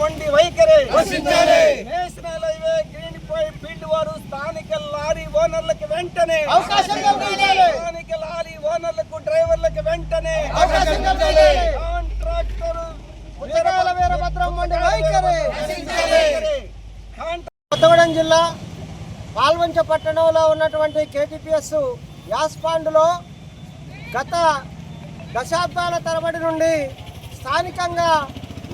వైఖరి నశించాలి. National highway green field వారు స్థానిక లారీ ఓనర్లకు వెంటనే. స్థానిక లారీ ఓనర్లకు డ్రైవర్లకు వెంటనే. కాంట్రాక్టర్ మండి వైఖరి. వైఖరి. కొత్తగూడెం జిల్లా పాల్వంచ పట్టణంలో ఉన్నటువంటి కేటీపీఎస్ యాస్పాండ్లో గత దశాబ్దాల తరబడి నుండి స్థానికంగా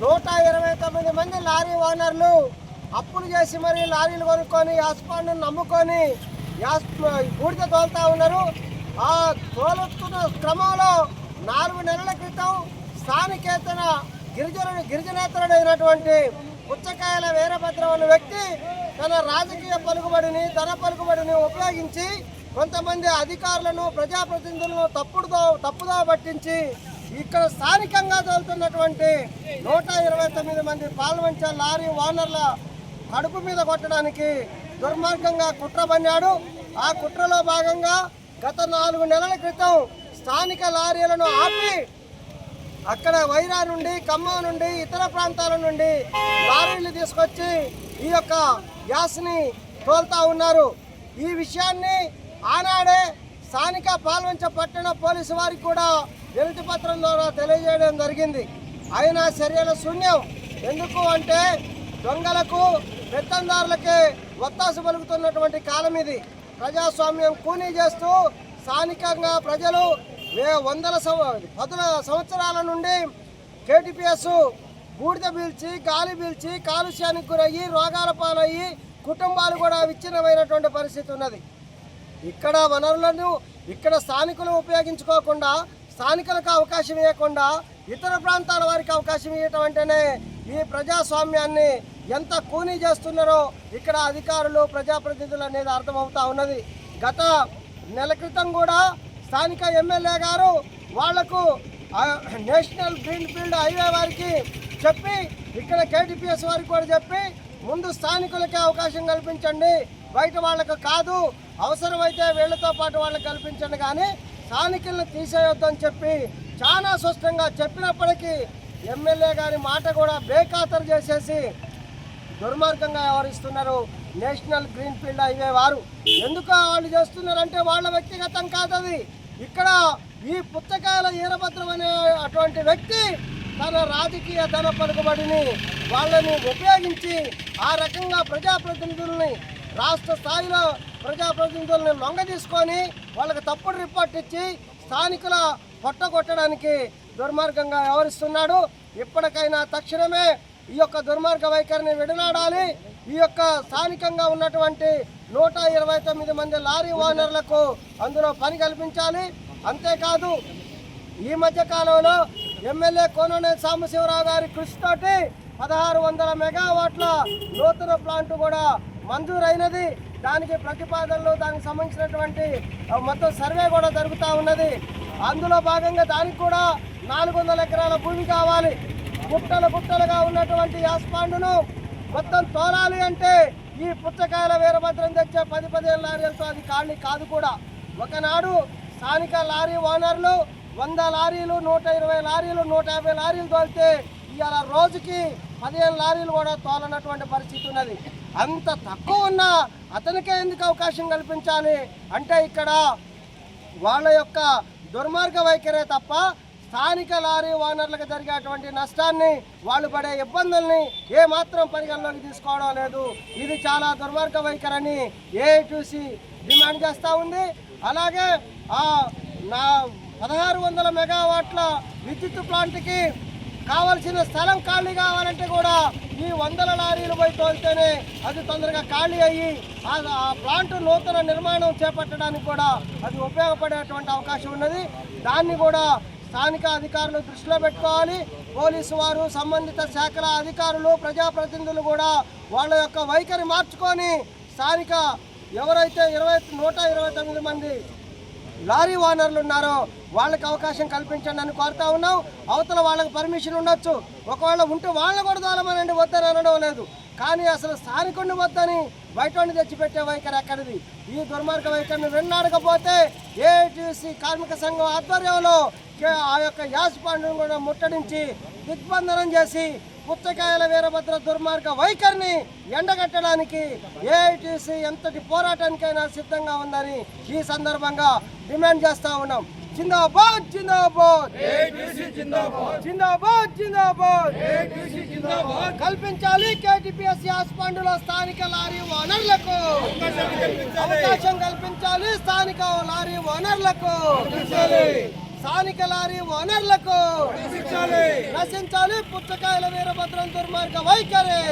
నూట ఇరవై తొమ్మిది మంది లారీ ఓనర్లు అప్పులు చేసి మరి లారీలు కొనుక్కొని యాస్పాండ్ను నమ్ముకొని యాస్ బూడిద తోలుతా ఉన్నారు. ఆ తోలుతున్న క్రమంలో నాలుగు నెలల క్రితం స్థానికేతన గిరిజనుడు గిరిజనేతరుడైనటువంటి పుచ్చకాయల వీరభద్రం అనే వ్యక్తి తన రాజకీయ పలుకుబడిని ధన పలుకుబడిని ఉపయోగించి కొంతమంది అధికారులను ప్రజాప్రతినిధులను తప్పుడుదో తప్పుదో పట్టించి ఇక్కడ స్థానికంగా తోలుతున్నటువంటి నూట ఇరవై తొమ్మిది మంది పాల్వంచ లారీ ఓనర్ల కడుపు మీద కొట్టడానికి దుర్మార్గంగా కుట్ర పన్నాడు. ఆ కుట్రలో భాగంగా గత నాలుగు నెలల క్రితం స్థానిక లారీలను ఆపి అక్కడ వైరా నుండి ఖమ్మం నుండి ఇతర ప్రాంతాల నుండి లారీలు తీసుకొచ్చి ఈ యొక్క గ్యాస్ని తోలుతా ఉన్నారు. ఈ విషయాన్ని ఆనాడే స్థానిక పాల్వంచ పట్టణ పోలీసు వారికి కూడా వినతి పత్రం ద్వారా తెలియజేయడం జరిగింది. అయినా చర్యల శూన్యం. ఎందుకు అంటే దొంగలకు పెత్తందారులకి ఒత్తాసు పలుకుతున్నటువంటి కాలం ఇది. ప్రజాస్వామ్యం కూనీ చేస్తూ స్థానికంగా ప్రజలు వే వందల సంవ పదుల సంవత్సరాల నుండి కేటీపీఎస్ బూడిద పీల్చి గాలి పీల్చి కాలుష్యానికి గురయ్యి రోగాల పాలయ్యి కుటుంబాలు కూడా విచ్ఛిన్నమైనటువంటి పరిస్థితి ఉన్నది. ఇక్కడ వనరులను ఇక్కడ స్థానికులు ఉపయోగించుకోకుండా స్థానికులకు అవకాశం ఇవ్వకుండా ఇతర ప్రాంతాల వారికి అవకాశం ఇవ్వటం అంటేనే ఈ ప్రజాస్వామ్యాన్ని ఎంత కూనీ చేస్తున్నారో ఇక్కడ అధికారులు ప్రజాప్రతినిధులు అనేది అర్థమవుతా ఉన్నది. గత నెల క్రితం కూడా స్థానిక ఎమ్మెల్యే గారు వాళ్ళకు నేషనల్ గ్రీన్ ఫీల్డ్ హైవే వారికి చెప్పి ఇక్కడ కేటీపీఎస్ వారికి కూడా చెప్పి ముందు స్థానికులకే అవకాశం కల్పించండి బయట వాళ్ళకు కాదు అవసరమైతే వీళ్ళతో పాటు వాళ్ళు కల్పించండి కానీ స్థానికులను తీసేయొద్దని చెప్పి చాలా స్పష్టంగా చెప్పినప్పటికీ ఎమ్మెల్యే గారి మాట కూడా బేఖాతరు చేసేసి దుర్మార్గంగా వ్యవహరిస్తున్నారు. నేషనల్ గ్రీన్ ఫీల్డ్ హైవే వారు. ఎందుకు వాళ్ళు చేస్తున్నారంటే వాళ్ళ వ్యక్తిగతం కాదది. ఇక్కడ ఈ పుస్తకాల ఈరభద్రం అనే అటువంటి వ్యక్తి తన రాజకీయ ధన పలుకుబడిని వాళ్ళని ఉపయోగించి ఆ రకంగా ప్రజాప్రతినిధుల్ని రాష్ట్ర స్థాయిలో ప్రజాప్రతినిధులను లొంగ తీసుకొని వాళ్ళకి తప్పుడు రిపోర్ట్ ఇచ్చి స్థానికుల పొట్టగొట్టడానికి దుర్మార్గంగా వ్యవహరిస్తున్నాడు. ఇప్పటికైనా తక్షణమే ఈ యొక్క దుర్మార్గ వైఖరిని విడనాడాలి. ఈ యొక్క స్థానికంగా ఉన్నటువంటి నూట ఇరవై తొమ్మిది మంది లారీ ఓనర్లకు అందులో పని కల్పించాలి. అంతేకాదు ఈ మధ్య కాలంలో ఎమ్మెల్యే కోననే సాంబశివరావు గారి కృషితోటి పదహారు వందల మెగావాట్ల నూతన ప్లాంట్ కూడా మంజూరైనది. దానికి ప్రతిపాదనలు దానికి సంబంధించినటువంటి మొత్తం సర్వే కూడా జరుగుతూ ఉన్నది. అందులో భాగంగా దానికి కూడా నాలుగు వందల ఎకరాల భూమి కావాలి. గుట్టలు గుట్టలుగా ఉన్నటువంటి యాస్పాండును మొత్తం తోలాలి అంటే ఈ పుచ్చకాయల వీరభద్రం తెచ్చే పది పదిహేను లారీలతో అది ఖాళీ కాదు కూడా. ఒకనాడు స్థానిక లారీ ఓనర్లు వంద లారీలు నూట ఇరవై లారీలు నూట యాభై లారీలు తోలితే ఇవాళ రోజుకి పదిహేను లారీలు కూడా తోలనటువంటి పరిస్థితి ఉన్నది. అంత తక్కువ ఉన్నా అతనికే ఎందుకు అవకాశం కల్పించాలి? అంటే ఇక్కడ వాళ్ళ యొక్క దుర్మార్గ వైఖరే తప్ప స్థానిక లారీ ఓనర్లకు జరిగేటువంటి నష్టాన్ని వాళ్ళు పడే ఇబ్బందుల్ని ఏ మాత్రం పరిగణలోకి తీసుకోవడం లేదు. ఇది చాలా దుర్మార్గ వైఖరని ఏఐటీసీ డిమాండ్ చేస్తూ ఉంది. అలాగే నా పదహారు వందల మెగావాట్ల విద్యుత్ ప్లాంట్కి కావలసిన స్థలం ఖాళీ కావాలంటే కూడా ఈ వందల లారీలు పోయి తోలితేనే అది తొందరగా ఖాళీ అయ్యి ఆ ఆ ప్లాంట్ నూతన నిర్మాణం చేపట్టడానికి కూడా అది ఉపయోగపడేటువంటి అవకాశం ఉన్నది. దాన్ని కూడా స్థానిక అధికారులు దృష్టిలో పెట్టుకోవాలి. పోలీసు వారు సంబంధిత శాఖల అధికారులు ప్రజాప్రతినిధులు కూడా వాళ్ళ యొక్క వైఖరి మార్చుకొని స్థానిక ఎవరైతే ఇరవై నూట ఇరవై తొమ్మిది మంది లారీ ఓనర్లు ఉన్నారో వాళ్ళకి అవకాశం కల్పించండి అని కోరుతా ఉన్నాం. అవతల వాళ్ళకి పర్మిషన్ ఉండొచ్చు. ఒకవేళ ఉంటే వాళ్ళని కూడా దోలమనండి వద్దని అనడం లేదు. కానీ అసలు స్థానికుడిని వద్దని బయట తెచ్చిపెట్టే వైఖరి ఎక్కడిది? ఈ దుర్మార్గ వైఖరిని వెన్నాడకపోతే ఏటీసీ కార్మిక సంఘం ఆధ్వర్యంలో ఆ యొక్క యాస్ పాండును కూడా ముట్టడించి దిగ్బంధనం చేసి పుచ్చకాయల వీరభద్ర దుర్మార్గ వైఖరిని ఎండగట్టడానికి ఏఐటీసీ ఎంతటి పోరాటానికైనా సిద్ధంగా ఉందని ఈ సందర్భంగా డిమాండ్ చేస్తా ఉన్నాం. జిందాబాద్ జిందాబాద్. జిందాబాద్. జిందాబాద్ కల్పించాలి కేటీపీఎస్ యాస్పాండులో స్థానిక లారీ ఓనర్లకు. అవకాశం కల్పించాలి స్థానిక లారీ ఓనర్లకు. స్థానిక లారీ ఓనర్లకు. నశించాలి పుచ్చకాయల వీరభద్రం దుర్మార్గ వైఖరి.